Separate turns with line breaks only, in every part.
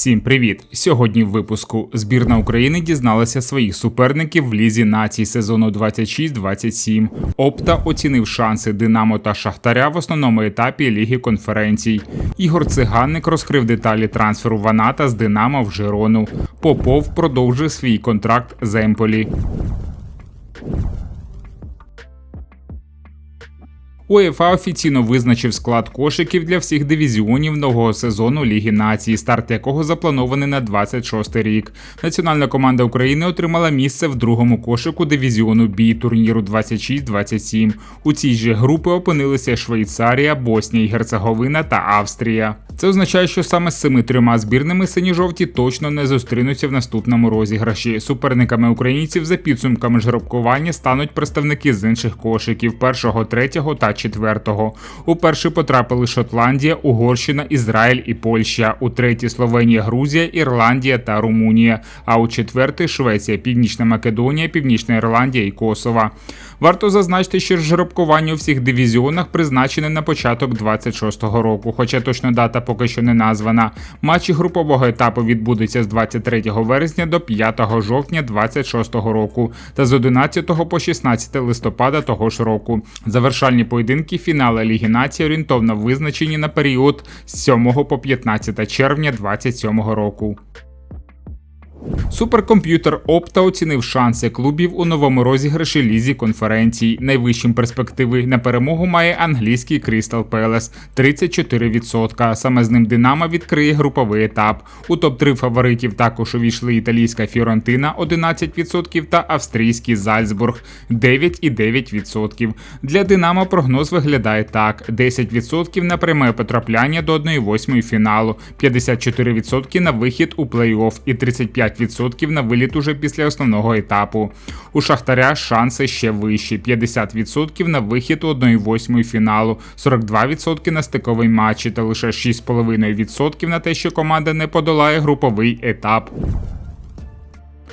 Всім привіт! Сьогодні в випуску збірна України дізналася своїх суперників в лізі націй сезону 26-27. Опта оцінив шанси Динамо та Шахтаря в основному етапі Ліги конференцій. Ігор Циганник розкрив деталі трансферу Ваната з Динамо в Жирону. Попов продовжив свій контракт з Емполі. УЄФА офіційно визначив склад кошиків для всіх дивізіонів нового сезону Ліги націй, старт якого запланований на 26 рік. Національна команда України отримала місце в другому кошику дивізіону Бі турніру 26-27. У цій же групи опинилися Швейцарія, Боснія і Герцеговина та Австрія. Це означає, що саме з цими трьома збірними сині-жовті точно не зустрінуться в наступному розіграші. Суперниками українців за підсумками жребкування стануть представники з інших кошиків першого, третього та четвертого. У перший потрапили Шотландія, Угорщина, Ізраїль і Польща. У третій Словенія, Грузія, Ірландія та Румунія. А у четвертий Швеція, Північна Македонія, Північна Ірландія і Косова. Варто зазначити, що жеребкування у всіх дивізіонах призначене на початок 26-го року, хоча точна дата поки що не названа. Матчі групового етапу відбудуться з 23 вересня до 5 жовтня 26-го року та з 11 по 16 листопада того ж року. Завершальні поєдинки фінали Ліги нації орієнтовно визначені на період з 7 по 15 червня 27-го року. Суперкомп'ютер Опта оцінив шанси клубів у новому розіграші лізі конференцій. Найвищим перспективи на перемогу має англійський Crystal Palace – 34%. Саме з ним Динамо відкриє груповий етап. У топ-3 фаворитів також увійшли італійська Фіорентина 11% та австрійський Зальцбург 9,9%. Для Динамо прогноз виглядає так: 10% на пряме потрапляння до 1-8 фіналу, 54% на вихід у плей-офф і 35% 5% на виліт уже після основного етапу. У Шахтаря шанси ще вищі: 50% на вихід у 1-8 фіналу, 42% на стиковий матчі та лише 6,5% на те, що команда не подолає груповий етап.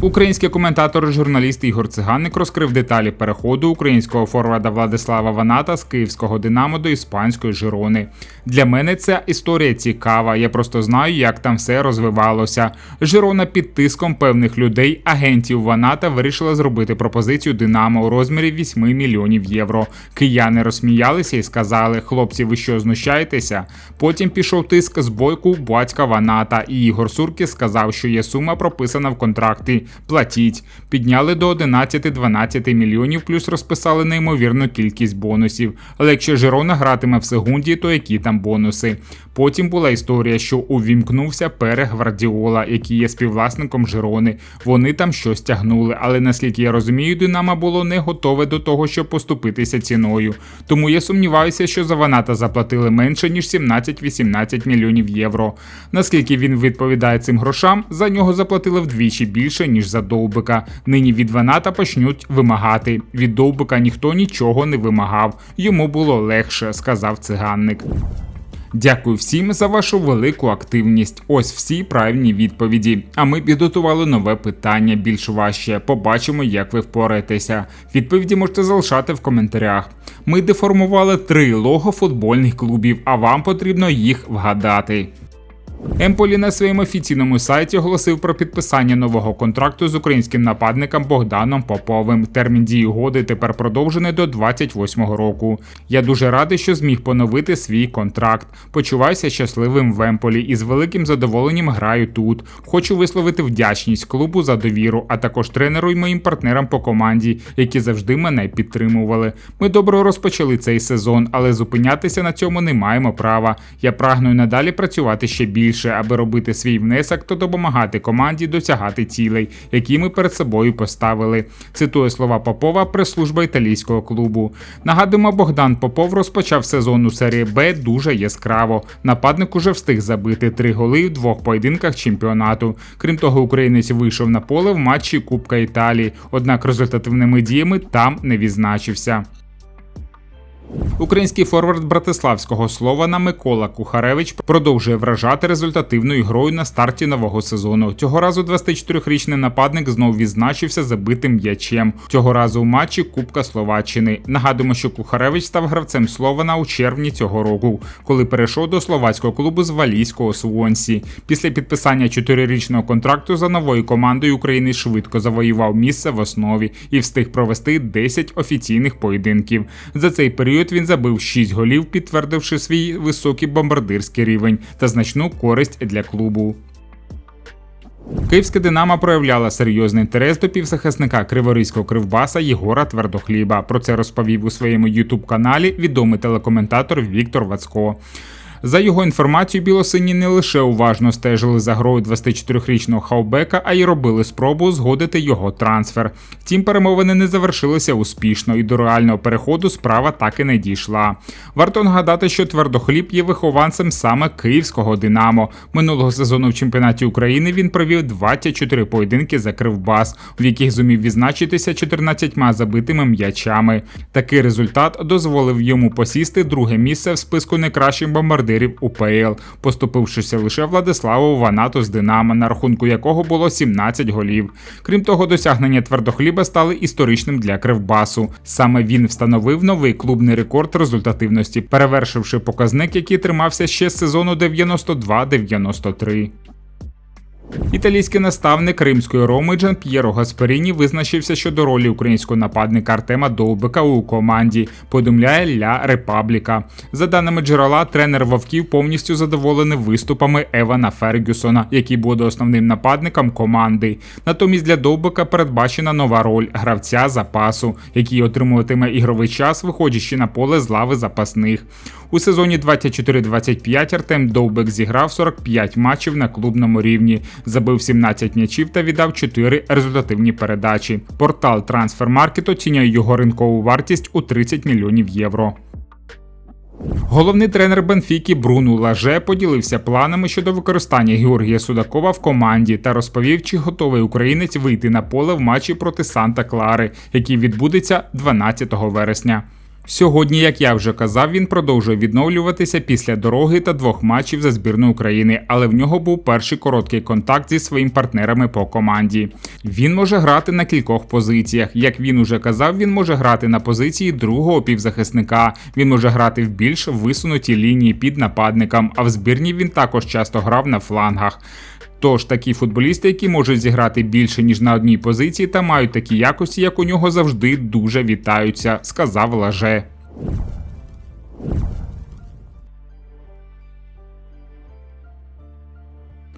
Український коментатор журналіст Ігор Циганник розкрив деталі переходу українського форварда Владислава Ваната з київського Динамо до іспанської Жирони. Для мене ця історія цікава. Я просто знаю, як там все розвивалося. Жирона під тиском певних людей, агентів Ваната, вирішила зробити пропозицію Динамо у розмірі 8 мільйонів євро. Кияни розсміялися і сказали: хлопці, ви що знущаєтеся? Потім пішов тиск з бойку батька Ваната, і Ігор Сурки сказав, що є сума прописана в контракт плати, платіть. Підняли до 11-12 мільйонів, плюс розписали неймовірну кількість бонусів. Але якщо Жирона гратиме в секунді, то які там бонуси? Потім була історія, що увімкнувся Пере Гвардіола, який є співвласником Жирони. Вони там щось тягнули, але наскільки я розумію, Динамо було не готове до того, щоб поступитися ціною. Тому я сумніваюся, що за Ваната заплатили менше ніж 17-18 мільйонів євро. Наскільки він відповідає цим грошам, за нього заплатили вдвічі більше ніж за Довбика. Нині від Ваната почнуть вимагати. Від Довбика ніхто нічого не вимагав. Йому було легше, сказав циганник. Дякую всім за вашу велику активність. Ось всі правильні відповіді. А ми підготували нове питання більш важче. Побачимо, як ви впораєтеся. Відповіді можете залишати в коментарях. Ми деформували три лого футбольних клубів, а вам потрібно їх вгадати. Емполі на своєму офіційному сайті оголосив про підписання нового контракту з українським нападником Богданом Поповим. Термін дії угоди тепер продовжений до 28-го року. Я дуже радий, що зміг поновити свій контракт. Почуваюся щасливим в Емполі і з великим задоволенням граю тут. Хочу висловити вдячність клубу за довіру, а також тренеру і моїм партнерам по команді, які завжди мене підтримували. Ми добре розпочали цей сезон, але зупинятися на цьому не маємо права. Я прагну надалі працювати ще більше більше, аби робити свій внесок та допомагати команді досягати цілей, які ми перед собою поставили. Цитує слова Попова прес-служба італійського клубу. Нагадуємо, Богдан Попов розпочав сезон у серії Б дуже яскраво. Нападник уже встиг забити три голи в двох поєдинках чемпіонату. Крім того, українець вийшов на поле в матчі Кубка Італії, однак результативними діями там не відзначився. Український форвард братиславського Слована Микола Кухаревич продовжує вражати результативною грою на старті нового сезону. Цього разу 24-річний нападник знов відзначився забитим м'ячем. Цього разу у матчі Кубка Словаччини. Нагадуємо, що Кухаревич став гравцем Слована у червні цього року, коли перейшов до словацького клубу з валійського Суонсі. Після підписання 4-річного контракту за новою командою України швидко завоював місце в основі і встиг провести 10 офіційних поєдинків. За цей період він забив 6 голів, підтвердивши свій високий бомбардирський рівень та значну користь для клубу. Київська Динамо проявляла серйозний інтерес до півзахисника криворізького кривбаса Єгора Твердохліба. Про це розповів у своєму ютуб-каналі відомий телекоментатор Віктор Вацько. За його інформацією, білосині не лише уважно стежили за грою 24-річного хаубека, а й робили спробу узгодити його трансфер. Втім, перемовини не завершилися успішно, і до реального переходу справа так і не дійшла. Варто нагадати, що твердохліб є вихованцем саме київського Динамо. Минулого сезону в чемпіонаті України він провів 24 поєдинки за кривбас, в яких зумів відзначитися 14 забитими м'ячами. Такий результат дозволив йому посісти друге місце в списку найкращих бомбардирів УПЛ, поступившися лише Владиславу Ванату з Динамо, на рахунку якого було 17 голів. Крім того, досягнення твердохліба стали історичним для Кривбасу. Саме він встановив новий клубний рекорд результативності, перевершивши показник, який тримався ще з сезону 92-93. Італійський наставник римської роми Джан П'єро Гасперіні визначився щодо ролі українського нападника Артема Довбика у команді. Повідомляє Ля Репабліка. За даними джерела, тренер Вовків повністю задоволений виступами Евана Фергюсона, який буде основним нападником команди. Натомість для Довбика передбачена нова роль гравця запасу, який отримуватиме ігровий час, виходячи на поле з лави запасних. У сезоні 24-25 Артем Довбик зіграв 45 матчів на клубному рівні, забив 17 м'ячів та віддав 4 результативні передачі. Портал Трансфермаркет оцінює його ринкову вартість у 30 мільйонів євро. Головний тренер Бенфіки Бруну Лаже поділився планами щодо використання Георгія Судакова в команді та розповів, чи готовий українець вийти на поле в матчі проти Санта Клари, який відбудеться 12 вересня. Сьогодні, як я вже казав, він продовжує відновлюватися після дороги та двох матчів за збірну України, але в нього був перший короткий контакт зі своїми партнерами по команді. Він може грати на кількох позиціях. Як він уже казав, він може грати на позиції другого півзахисника. Він може грати в більш висунутій лінії під нападником, а в збірні він також часто грав на флангах. Тож такі футболісти, які можуть зіграти більше ніж на одній позиції, та мають такі якості, як у нього завжди дуже вітаються, сказав Лаже.